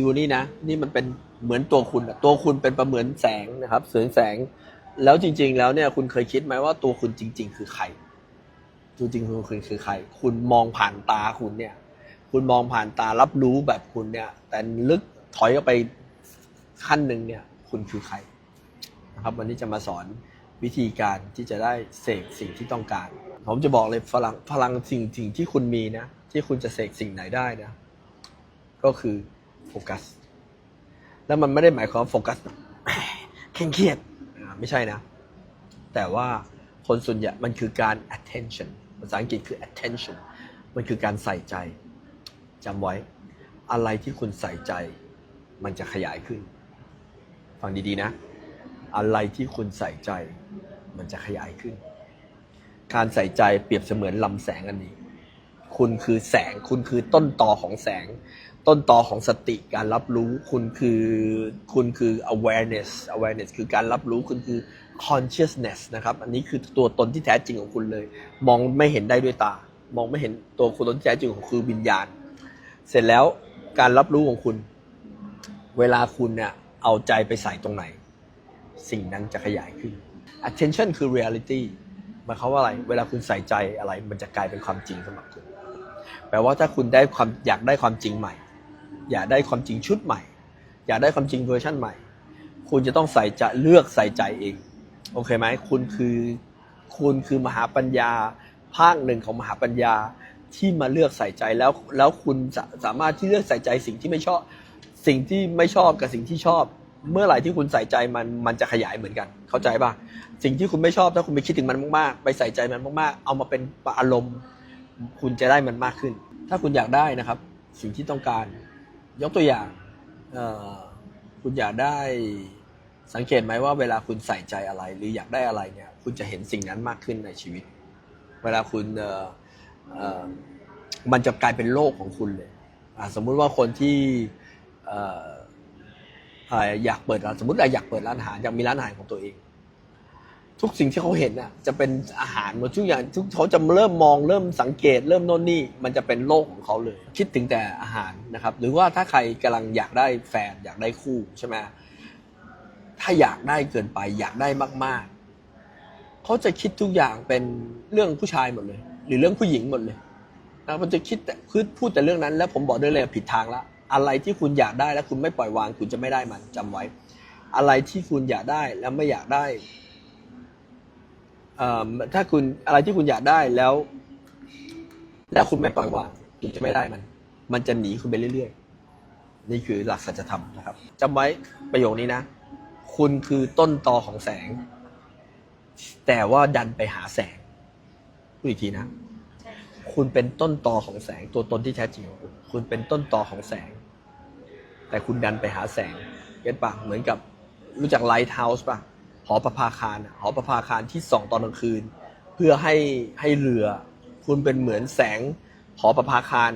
ดูนี่นะ นี่มันเป็นเหมือนตัวคุณตัวคุณเป็นประเหมือนแสงนะครับเสงแสง แล้วจริง ๆ แล้วเนี่ยคุณเคยคิดไหมว่าตัวคุณจริง ๆ คือใครตัวจริงคุณคือคือใคร คุณมองผ่านตาคุณเนี่ย คุณมองผ่านตารับรู้แบบคุณเนี่ย แต่ลึกถอยออกไปขั้นหนึ่งเนี่ย คุณคือใครนะครับ วันนี้จะมาสอนวิธีการที่จะได้เสกสิ่งที่ต้องการ ผมจะบอกเลยพลังพลังสิ่งสิ่งที่คุณมีนะ ที่คุณจะเสกสิ่งไหนได้นะ ก็คือ โฟกัส แล้วมันไม่ได้หมายความโฟกัสเคร่งเครียดไม่ใช่นะ แต่ว่าคนส่วนใหญ่มันคือการ attention ภาษาอังกฤษคือ attention มันคือการใส่ใจจำไว้ อะไรที่คุณใส่ใจ มันจะขยายขึ้น ฟังดีๆนะ อะไรที่คุณใส่ใจ มันจะขยายขึ้น การใส่ใจเปรียบเสมือนลำแสงอันนี้ คุณคือแสง คุณคือต้นตอของแสง ต้นตอของสติการรับรู้ คุณคือ คุณคือ awareness awareness คือการรับรู้ คุณคือ consciousness นะครับ อันนี้คือตัวตนที่แท้จริงของคุณเลย มองไม่เห็นได้ด้วยตา มองไม่เห็นตัวคุณตนที่แท้จริงของคือวิญญาณ เสร็จแล้วการรับรู้ของคุณ เวลาคุณเนี่ยเอาใจไปใส่ตรงไหน สิ่งนั้นจะขยายขึ้น attention คือ reality หมายความว่าอะไร เวลาคุณใส่ใจอะไร มันจะกลายเป็นความจริงสำหรับคุณ แปลว่าถ้าคุณได้ความอยากได้ความจริงใหม่ อยากได้ความจริงชุดใหม่ อยากได้ความจริงเวอร์ชันใหม่ คุณจะต้องใส่ใจเลือกใส่ใจเอง โอเคไหมคุณคือคุณคือมหาปัญญา ภาคหนึ่งของมหาปัญญาที่มาเลือกใส่ใจแล้วแล้วคุณสาสามารถที่เลือกใส่ใจสิ่งที่ไม่ชอบ สิ่งที่ไม่ชอบกับสิ่งที่ชอบ เมื่อไหร่ที่คุณใส่ใจมันมันจะขยายเหมือนกัน เข้าใจป่ะสิ่งที่คุณไม่ชอบถ้าคุณไปคิดถึงมันมากๆ ไปใส่ใจมันมากๆ เอามาเป็นอารมณ์ คุณจะได้มันมากขึ้น ถ้าคุณอยากได้นะครับ สิ่งที่ต้องการ ยกตัวอย่างคุณอยากได้สังเกตไหมว่าเวลาคุณใส่ใจอะไร หรืออยากได้อะไรเนี่ยคุณจะเห็นสิ่งนั้นมากขึ้นในชีวิต เวลาคุณมันจะกลายเป็นโลกของคุณเลยสมมุติว่าคนที่อออ่าอยากเปิดร้านสมมติอยากเปิดร้านอาหารอยากมีร้านอาหารของตัวเอง ทุกสิ่งที่เขาเห็นน่ะจะเป็นอาหารหมดทุกอย่างทุกเขาจะเริ่มมองเริ่มสังเกต เริ่มโน่นนี่มันจะเป็นโลกของเขาเลย คิดถึงแต่อาหารนะครับ หรือว่าถ้าใครกำลังอยากได้แฟนอยากได้คู่ใช่ไหมถ้าอยากได้เกินไปอยากได้มาก ๆเขาจะคิดทุกอย่างเป็นเรื่องผู้ชายหมดเลย หรือเรื่องผู้หญิงหมดเลยนะมันจะคิดแต่คือพูดแต่เรื่องนั้น แล้วผมบอกได้เลยผิดทางละอะไรที่คุณอยากได้แล้วคุณไม่ปล่อยวาง คุณจะไม่ได้มันจำไว้ อะไรที่คุณอยากได้แล้วไม่อยากได้ ถ้าคุณอะไรที่คุณอยากได้แล้ว แล้วคุณไม่ปล่อยวางคุณจะไม่ได้มัน มันจะหนีคุณไปเรื่อยๆ นี่คือหลักสัจธรรมนะครับจำไว้ประโยคนี้นะ คุณคือต้นตอของแสง แต่ว่าดันไปหาแสงพูดอีกทีนะ คุณเป็นต้นตอของแสง ตัวตนที่แท้จริงของคุณคุณเป็นต้นตอของแสง แต่คุณดันไปหาแสงเก็ตปะเหมือนกับรู้จักไลท์เฮาส์ปะ หอประภาคารหอประภาคารที่ส่องตอนกลางคืน เพื่อให้ให้เรือ คุณเป็นเหมือนแสงหอประภาคาร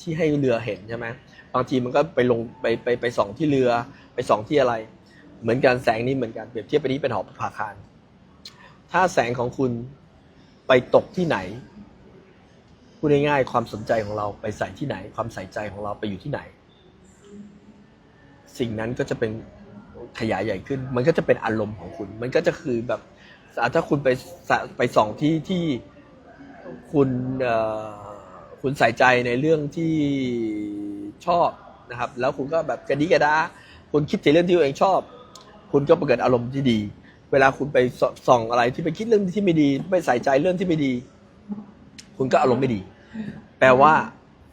ที่ให้เรือเห็นใช่ไหมบางทีมันก็ไปลงไปไปไปส่องที่เรือไปส่องที่อะไร เหมือนกันแสงนี้เหมือนกันเปรียบเทียบไปนี้เป็นหอประภาคารถ้าแสงของคุณไปตกที่ไหนพูดง่ายๆความสนใจของเราไปใส่ที่ไหน ความใส่ใจของเราไปอยู่ที่ไหน สิ่งนั้นก็จะเป็น ขยายใหญ่ขึ้น มันก็จะเป็นอารมณ์ของคุณ มันก็จะคือแบบถ้าคุณไปไปส่องที่ที่คุณคุณใส่ใจในเรื่องที่ชอบนะครับ แล้วคุณก็แบบกระดิกระดาคุณคิดถึงเรื่องที่ตัวเองชอบ คุณก็เกิดอารมณ์ที่ดี เวลาคุณไปสส่องอะไรที่ไปคิดเรื่องที่ไม่ดี ไปใส่ใจเรื่องที่ไม่ดี คุณก็อารมณ์ไม่ดี แปลว่า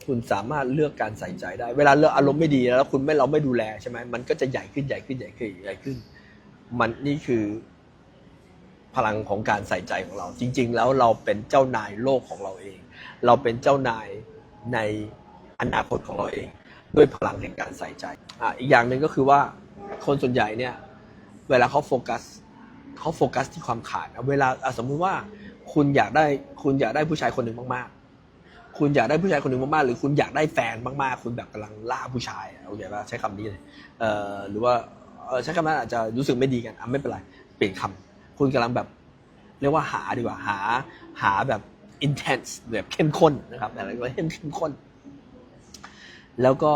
คุณสามารถเลือกการใส่ใจได้ เวลาเลือกอารมณ์ไม่ดีแล้วคุณไม่เราไม่ดูแลใช่ไหมมันก็จะใหญ่ขึ้นใหญ่ขึ้นใหญ่ขึ้นใหญ่ขึ้น มันนี่คือพลังของการใส่ใจของเรา จริง ๆ แล้วเราเป็นเจ้านายโลกของเราเอง เราเป็นเจ้านายในอนาคตของเราเอง ด้วยพลังแห่งการใส่ใจอะอีกอย่างหนึ่งก็คือว่าคนส่วนใหญ่เนี่ยเวลาเขาโฟกัสเขาโฟกัสที่ความขาดเวลาสมมุติว่าคุณอยากได้คุณอยากได้ผู้ชายคนหนึ่งมากๆ คุณอยากได้ผู้ชายคนหนึ่งมากๆหรือคุณอยากได้แฟนมากๆ คุณแบบกำลังล่าผู้ชายโอเคป่ะใช้คำนี้เลยเอ่อหรือว่าเออใช้คำนั้นอาจจะรู้สึกไม่ดีกันอะไม่เป็นไรเปลี่ยนคำคุณกำลังแบบเรียกว่าหาดีกว่าหาหาแบบ intense แบบเข้มข้นนะครับอะไรก็เข้มเข้มข้น แล้วก็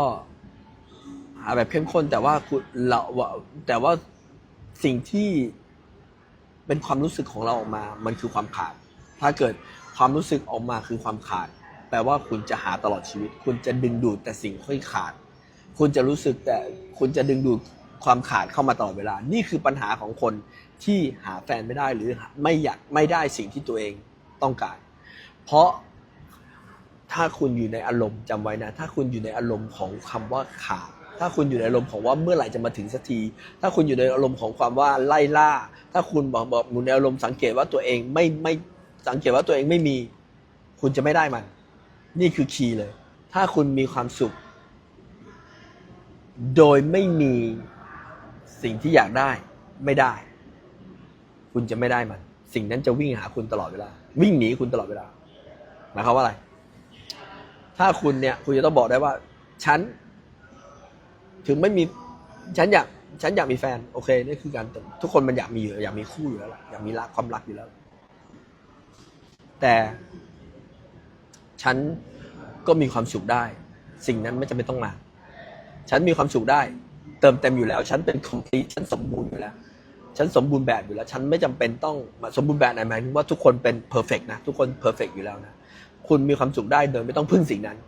หาแบบเข้มข้น แต่ว่าคุณเราว่าแต่ว่าสิ่งที่เป็นความรู้สึกของเราออกมา มันคือความขาด ถ้าเกิดความรู้สึกออกมาคือความขาด แปลว่าคุณจะหาตลอดชีวิต คุณจะดึงดูดแต่สิ่งที่ขาด คุณจะรู้สึกแต่คุณจะดึงดูดความขาดเข้ามาตลอดเวลา นี่คือปัญหาของคนที่หาแฟนไม่ได้หรือไม่อยากไม่ได้สิ่งที่ตัวเองต้องการ เพราะถ้าคุณอยู่ในอารมณ์จำไว้นะ ถ้าคุณอยู่ในอารมณ์ของคำว่าขาด ถ้าคุณอยู่ในอารมณ์ของว่าเมื่อไหร่จะมาถึงสักที ถ้าคุณอยู่ในอารมณ์ของความว่าไล่ล่า ถ้าคุณบอกบอกอยู่ในอารมณ์สังเกตว่าตัวเองไม่ไม่สังเกตว่าตัวเองไม่มี คุณจะไม่ได้มัน นี่คือคีย์เลย ถ้าคุณมีความสุข โดยไม่มีสิ่งที่อยากได้ไม่ได้ คุณจะไม่ได้มัน สิ่งนั้นจะวิ่งหาคุณตลอดเวลา วิ่งหนีคุณตลอดเวลาหมายความว่าอะไร ถ้าคุณเนี่ย คุณจะต้องบอกได้ว่า ฉัน ถึงไม่มี ฉันอยากฉันอยากมีแฟน โอเคนี่คือการทุกคนมันอยากมีอยู่อยากมีคู่อยู่แล้วล่ะอยากมีรักความรักอยู่แล้ว แต่ ฉันก็มีความสุขได้ สิ่งนั้นไม่จำเป็นต้องมา ฉันมีความสุขได้ เติมเต็มอยู่แล้ว ฉันเป็น complete ฉันสมบูรณ์อยู่แล้ว ฉันสมบูรณ์แบบอยู่แล้ว ฉันไม่จำเป็นต้องมาสมบูรณ์แบบไหนหมายถึงว่าทุกคนเป็น perfect นะ ทุกคน perfect อยู่แล้วนะ คุณมีความสุขได้โดยไม่ต้องพึ่งสิ่งนั้น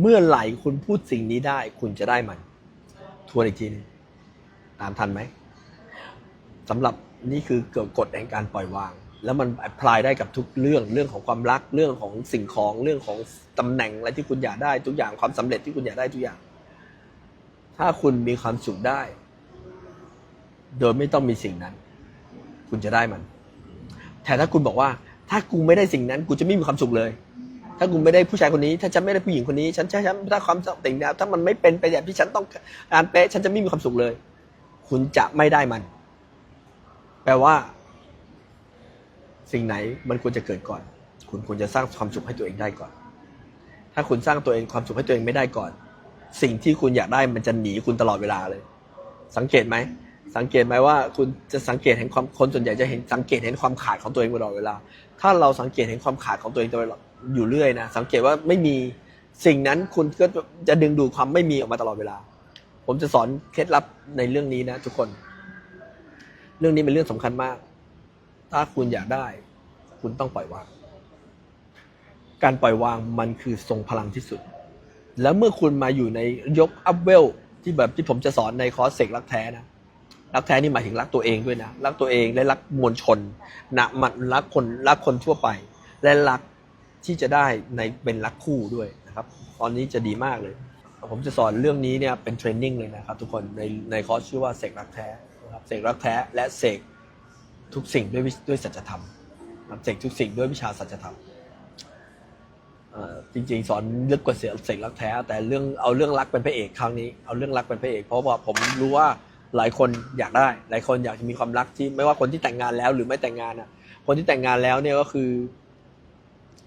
เมื่อไหร่คุณพูดสิ่งนี้ได้ คุณจะได้มันทวนอีกทีนึงตามทันไหมสำหรับนี่คือเกิดกฎแห่งการปล่อยวาง แล้วมันแอพพลายได้กับทุกเรื่องเรื่องของความรักเรื่องของสิ่งของเรื่องของตำแหน่งอะไรที่คุณอยากได้ทุกอย่างความสำเร็จที่คุณอยากได้ทุกอย่าง ถ้าคุณมีความสุขได้ โดยไม่ต้องมีสิ่งนั้น คุณจะได้มัน แต่ถ้าคุณบอกว่า ถ้ากูไม่ได้สิ่งนั้น กูจะไม่มีความสุขเลย ถ้ากูไม่ได้ผู้ชายคนนี้ ถ้าฉันไม่ได้ผู้หญิงคนนี้ ฉันฉันถ้าความสิ่งนี้ถ้ามันไม่เป็นไปอย่างที่ฉันต้องการเป๊ะฉันจะไม่มีความสุขเลย คุณจะไม่ได้มัน แปลว่า สิ่งไหนมันควรจะเกิดก่อน คุณควรจะสร้างความสุขให้ตัวเองได้ก่อน ถ้าคุณสร้างตัวเองความสุขให้ตัวเองไม่ได้ก่อน สิ่งที่คุณอยากได้มันจะหนีคุณตลอดเวลาเลย สังเกตไหม สังเกตไหมว่า คุณจะสังเกตเห็นความคนส่วนใหญ่จะเห็นสังเกตเห็นความขาดของตัวเองตลอดเวลา ถ้าเราสังเกตเห็นความขาดของตัวเองตลอดอยู่เรื่อยนะ สังเกตว่าไม่มีสิ่งนั้นคุณก็จะดึงดูดความไม่มีออกมาตลอดเวลา ผมจะสอนเคล็ดลับในเรื่องนี้นะ ทุกคน เรื่องนี้เป็นเรื่องสำคัญมาก ถ้าคุณอยากได้ คุณต้องปล่อยวาง การปล่อยวางมันคือทรงพลังที่สุด แล้วเมื่อคุณมาอยู่ในยกอัพเวลที่แบบที่ผมจะสอนในคอร์สเสกรักแท้นะรักแท้นี่หมายถึงรักตัวเองด้วยนะรักตัวเองและรักมวลชนนะมันรักคนรักคนทั่วไป และรักที่จะได้ในเป็นรักคู่ด้วยนะครับ ตอนนี้จะดีมากเลย ผมจะสอนเรื่องนี้เนี่ยเป็นเทรนนิ่งเลยนะครับ ทุกคนในในคอร์สชื่อว่าเสกรักแท้นะครับเสกรักแท้และเสก ทุกสิ่งด้วยวิด้วยสัจธรรมนะครับเสกทุกสิ่งด้วยวิชาสัจธรรมจริงๆ สอนลึกกว่าเสียเสกรักแท้ แต่เรื่องเอาเรื่องรักเป็นพระเอกครั้งนี้เอาเรื่องรักเป็นพระเอก เพราะว่าผมรู้ว่าหลายคนอยากได้ หลายคนอยากจะมีความรักที่ไม่ว่าคนที่แต่งงานแล้วหรือไม่แต่งงานอะ คนที่แต่งงานแล้วเนี่ยก็คือ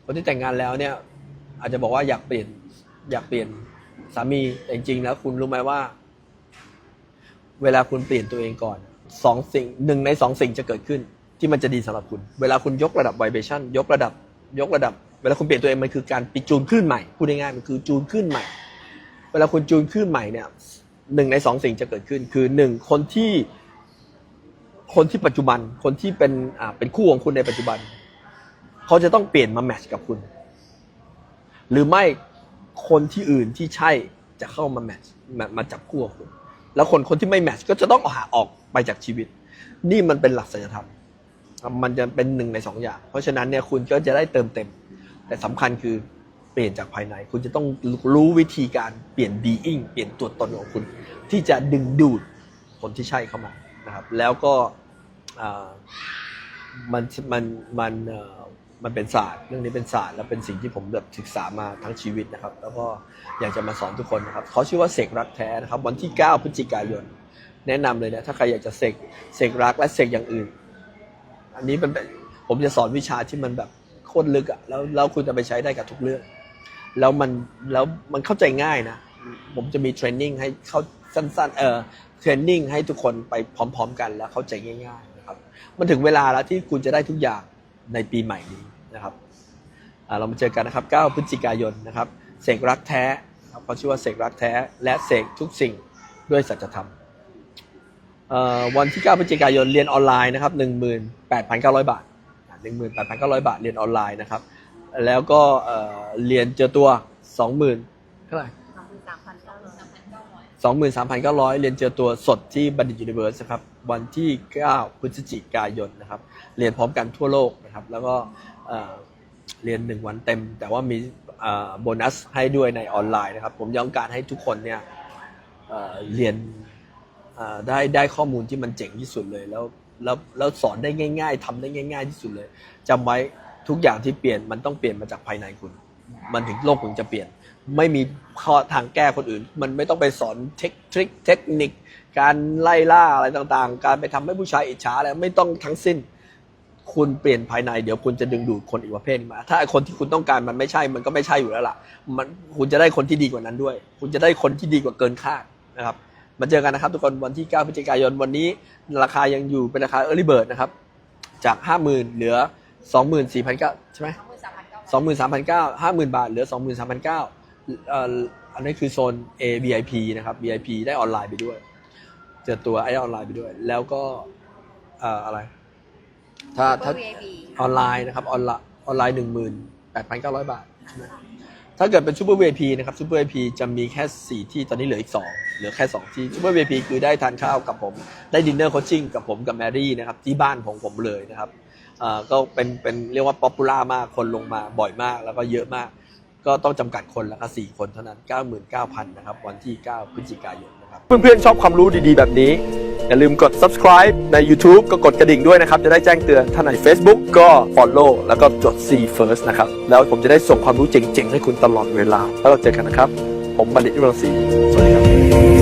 คนที่แต่งงานแล้วเนี่ย อาจจะบอกว่าอยากเปลี่ยน อยากเปลี่ยนสามีแต่จริงๆแล้วคุณรู้ไหมว่า เวลาคุณเปลี่ยนตัวเองก่อน สองสิ่งหนึ่งในสองสิ่งจะเกิดขึ้นที่มันจะดีสำหรับคุณ เวลาคุณยกระดับไวเบชั่นยกระดับยกระดับ เวลาคุณเปลี่ยนตัวเองมันคือการปิดจูนขึ้นใหม่พูดง่ายๆมันคือจูนขึ้นใหม่ เวลาคุณจูนขึ้นใหม่เนี่ยหนึ่งในสองสิ่งจะเกิดขึ้น คือหนึ่งคนที่คนที่ปัจจุบันคนที่เป็นอ่าเป็นคู่ของคุณในปัจจุบัน เขาจะต้องเปลี่ยนมาแมทช์กับคุณ หรือไม่คนที่อื่นที่ใช่จะเข้ามาแมทช์มามาจับคู่กับคุณ แล้วคนคนที่ไม่แมทช์ก็จะต้องหาออกไปจากชีวิต นี่มันเป็นหลักสัจธรรมมันจะเป็นหนึ่งในสองอย่าง เพราะฉะนั้นเนี่ยคุณก็จะได้เติมเต็ม แต่สำคัญคือเปลี่ยนจากภายใน คุณจะต้องรู้วิธีการเปลี่ยน being เปลี่ยนตัวตนของคุณ ที่จะดึงดูดคนที่ใช่เข้ามานะครับ แล้วก็มันมันมัน มันเป็นศาสตร์เรื่องนี้เป็นศาสตร์และเป็นสิ่งที่ผมแบบศึกษามาทั้งชีวิตนะครับ แล้วก็อยากจะมาสอนทุกคนนะครับเขาชื่อว่าเสกรักแท้นะครับ วันที่ 9 พฤศจิกายน แนะนำเลยนะถ้าใครอยากจะเสกเสกรักและเสกอย่างอื่น อันนี้มันเป็นผมจะสอนวิชาที่มันแบบโคตรลึกอะแล้วแล้วคุณจะไปใช้ได้กับทุกเรื่อง แล้วมันแล้วมันเข้าใจง่ายนะ ผมจะมีเทรนนิ่งให้เข้าสั้นๆเออเทรนนิ่งให้ทุกคนไปพร้อม ๆ กันแล้วเข้าใจง่าย ๆ นะครับ มันถึงเวลาแล้วที่คุณจะได้ทุกอย่าง ในปีใหม่นี้นะครับเรามาเจอกันนะครับ 9 พฤศจิกายนนะครับ เสกรักแท้ครับเขาชื่อว่าเสกรักแท้ และเสกทุกสิ่งด้วยสัจธรรมวันที่ 9 พฤศจิกายนเรียนออนไลน์นะครับ 18,900 บาทอะ18,900 บาทเรียนออนไลน์นะครับ แล้วก็เอ่อเรียนเจอตัว 20,000เท่าไหร่ 23,900 เรียนเจอตัวสดที่บัณฑิตยูนิเวอร์สครับวันที่ 9 พฤศจิกายนนะครับ เรียนพร้อมกันทั่วโลกนะครับ แล้วก็เรียน 1 วันเต็ม แต่ว่ามีโบนัสให้ด้วยในออนไลน์นะครับ ผมต้องการให้ทุกคนเนี่ยเเรียนได้ได้ข้อมูลที่มันเจ๋งที่สุดเลย แล้วแล้วแล้วสอนได้ง่าย ๆทำได้ง่าย ๆ ที่สุดเลยจำไว้ทุกอย่างที่เปลี่ยนมันต้องเปลี่ยนมาจากภายในคุณ มันถึงโลกถึงจะเปลี่ยน ไม่มีข้อทางแก้คนอื่น มันไม่ต้องไปสอนเทคทริคเทคนิค การไล่ล่าอะไรต่างๆ การไปทำให้ผู้ชายอิจฉาอะไรไม่ต้องทั้งสิ้น คุณเปลี่ยนภายในเดี๋ยวคุณจะดึงดูดคนอีกประเภทมา ถ้าคนที่คุณต้องการมันไม่ใช่มันก็ไม่ใช่อยู่แล้วล่ะ มันคุณจะได้คนที่ดีกว่านั้นด้วย คุณจะได้คนที่ดีกว่าเกินคาดนะครับมาเจอกันนะครับทุกคนวันที่ 9 พฤศจิกายนวันนี้ราคายังอยู่เป็นราคา Early Bird นะครับ จาก 50,000 เหลือ 24,900ใช่ไหม สองหมื่นสามพันเก้าสองหมื่นสามพันเก้าห้าหมื่นบาทเหลือสองหมื่นสามพันเก้าเอ่ออันนี้คือโซน A VIP นะครับ VIP ได้ออนไลน์ไปด้วย เจอตัวไอ้ออนไลน์ไปด้วย แล้วก็เอ่ออะไร ถ้าถ้าวีไอพีออนไลน์นะครับออนไลน์ออนไลน์หนึ่งหมื่นแปดพันเก้าร้อยบาทใช่ไหมถ้าเกิดเป็นซูเปอร์ VIP นะครับซูเปอร์ VIP จะมีแค่สี่ที่ตอนนี้เหลืออีกสองเหลือแค่สองที่ซูเปอร์ VIP คือได้ทานข้าวกับผม ได้ดินเนอร์โคชชิ่งกับผมกับแมรี่นะครับที่บ้านของผมเลยนะครับเอ่อ ก็เป็นเป็นเรียกว่าป๊อปปูล่ามากคนลงมาบ่อยมากแล้วก็เยอะมาก ก็ต้องจำกัดคนแล้วก็สี่คนเท่านั้น 99,000นะครับวันที่ 9 พฤศจิกายนนะครับ เพื่อนๆชอบความรู้ดีๆ แบบนี้ อย่าลืมกด subscribe ใน YouTube ก็กดกระดิ่งด้วยนะครับ จะได้แจ้งเตือนถ้าใน Facebook ก็ follow แล้วก็จด C first นะครับ แล้วผมจะได้ส่งความรู้เจ๋งๆ ให้คุณตลอดเวลา แล้วเราเจอกันนะครับ ผมบัณฑิตวิรังศรีสวัสดีครับ